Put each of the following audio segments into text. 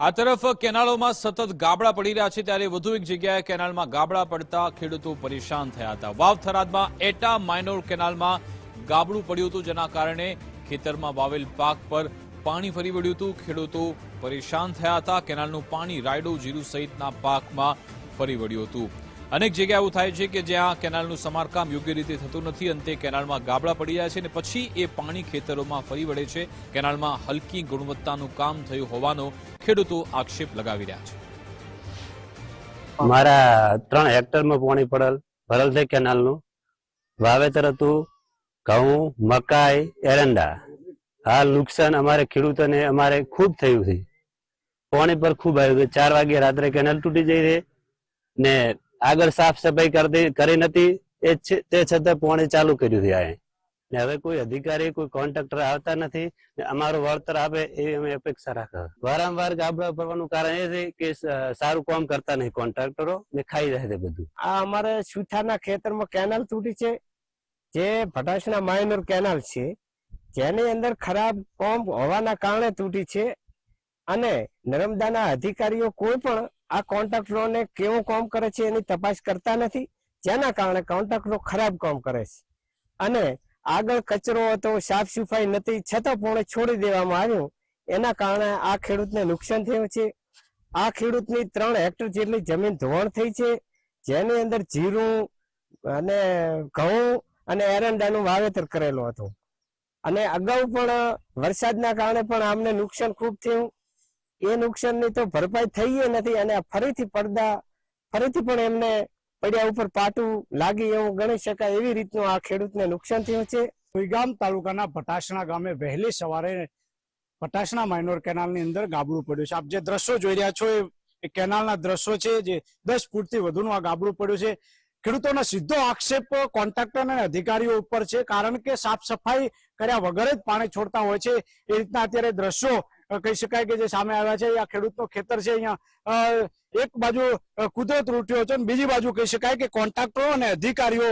આ તરફ કેનાલોમાં સતત ગાબડા પડી રહ્યા છે ત્યારે વધુ એક જગ્યાએ કેનાલમાં ગાબડા પડતા ખેડૂતો પરેશાન થયા હતા. વાવ થરાદમાં એટા માઇનોર કેનાલમાં ગાબડું પડ્યું હતું, જેના કારણે ખેતરમાં વાવેલ પાક પર પાણી ફરી વળ્યું હતું. ખેડૂતો પરેશાન થયા હતા. કેનાલનું પાણી રાયડો, જીરું સહિતના પાકમાં ફરી વળ્યું હતું. અનેક જગ્યા એવું થાય છે કે જ્યાં કેનાલનું સમારકામ યોગ્ય રીતે થતું નથી, અંતે કેનાલમાં ગાબડા પડી જાય છે અને પછી એ પાણી ખેતરોમાં ફરી વળે છે. કેનાલમાં હલકી ગુણવત્તાનું કામ થયું હોવાનો ખેડૂતો આક્ષેપ લગાવી રહ્યા છે. મારા ત્રણ હેક્ટરમાં પાણી પડેલ, ભરલ છે કેનાલનું. વાવેતર હતું ઘઉં, મકાઈ, એરંડા. હાલ નુકસાન અમારે ખેડૂતોને અમારે ખૂબ થયું છે. પાણી પર ખૂબ આવ્યું છે. ચાર વાગે રાત્રે કેનાલ તૂટી જઈ રહી ને આગળ સાફ સફાઈ કરતી કરી નથી. એ તે છતાં પાણી ચાલુ કર્યું છે આ. ને હવે કોઈ અધિકારી, કોઈ કોન્ટ્રાક્ટર આવતા નથી અમારું વળતર આપે એવી અમે અપેક્ષા રાખે વારંવાર ગાબડા પડવાનું કારણ એ છે કે સારું કામ કરતા નહીં કોન્ટ્રાક્ટરો ને ખાઈ જાય છે બધું. આ અમારે સુથાના ખેતરમાં કેનાલ તૂટી છે. જે ભટાસના માઇનર કેનાલ છે, જેની અંદર ખરાબ પંપ હોવાના કારણે તૂટી છે અને નર્મદાના અધિકારીઓ કોઈ પણ આ કોન્ટ્રાક્ટરોને કેવું કામ કરે છે એની તપાસ કરતા નથી. જેના કારણે કોન્ટ્રાક્ટરો ખરાબ કામ કરે છે. અને આગળ કચરો હતો, સાફ સફાઈ નથી છતાં પણ છોડી દેવામાં આવ્યું. એના કારણે આ ખેડૂતને નુકસાન થયું છે. આ ખેડૂતની ત્રણ હેક્ટર જેટલી જમીન ધોવાણ થઈ છે, જેની અંદર જીરું અને ઘઉં અને એરંડાનું વાવેતર કરેલું હતું. અને અગાઉ પણ વરસાદના કારણે પણ આમને નુકસાન ખૂબ થયું. એ નુકસાનની તો ભરપાઈ થઈ નથી અને ફરીથી પડદા, ફરીથી પણ એમને પડ્યા ઉપર પાટું લાગી એવું ગણી શકાય એવી રીતનું આ ખેડૂતને નુકસાન થયું છે. સુઈગામ તાલુકાના ભટાસણા ગામે વહેલી સવારે ભટાસણા માઇનોર કેનાલની અંદર ગાબડું પડ્યું છે. આપ જે દ્રશ્યો જોઈ રહ્યા છો એ- કેનાલના દ્રશ્યો છે જે દસ ફૂટથી વધુનું આ ગાબડું પડ્યું છે. ખેડૂતોનો સીધો આક્ષેપ કોન્ટ્રાક્ટર અને અધિકારીઓ ઉપર છે કારણ કે સાફ સફાઈ કર્યા વગર જ પાણી છોડતા હોય છે. એ રીતના અત્યારે દ્રશ્યો કહી શકાય કે જે સામે આવ્યા છે. આ ખેડૂતનો ખેતર છે અહીંયા. એક બાજુ કુદરત રૂટ્યો છે અને બીજી બાજુ કહી શકાય કે કોન્ટ્રાક્ટરો અને અધિકારીઓ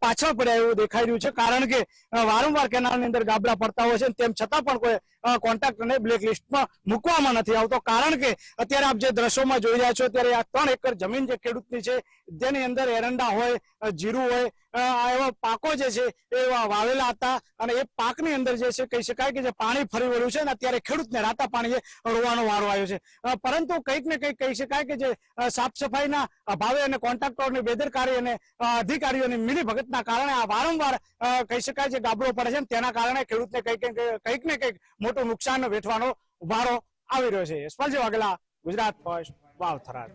પાછળ પડ્યા એવું દેખાઈ રહ્યું છે. કારણ કે વારંવાર કેનાલની અંદર ગાબડા પડતા હોય છે તેમ છતાં પણ કોઈ કોન્ટ્રાક્ટરને બ્લેક લિસ્ટમાં મૂકવામાં નથી આવતો. કારણ કે, અત્યારે આપ જે દ્રશ્યોમાં જોઈ રહ્યા છો ત્યારે આ ત્રણ એકર જમીન જે ખેડૂતની છે જેની અંદર એરંડા હોય જીરું હોય આ એવા પાકો જે છે, એ વાવેલા હતા. અને એ પાકની અંદર જે છે, કહી શકાય કે જે પાણી ફરી વળ્યું છે અને અત્યારે ખેડૂતને રાતા પાણીએ રોવાનો વારો આવ્યો છે. પરંતુ કંઈક ને કંઈક કહી શકાય કે જે સાફ સફાઈના અભાવે અને કોન્ટ્રાક્ટરોની બેદરકારી અને અધિકારીઓની મિલીભગતના કારણે આ વારંવાર કહી શકાય છે ગાબડો પડે છે તેના કારણે ખેડૂતને કંઈક- કંઈક ને કંઈક મોટું નુકસાન વેઠવાનો વારો આવી રહ્યો છે. યશપાલજી વાઘેલા, ગુજરાત ફર્સ્ટ વાવ થરાદ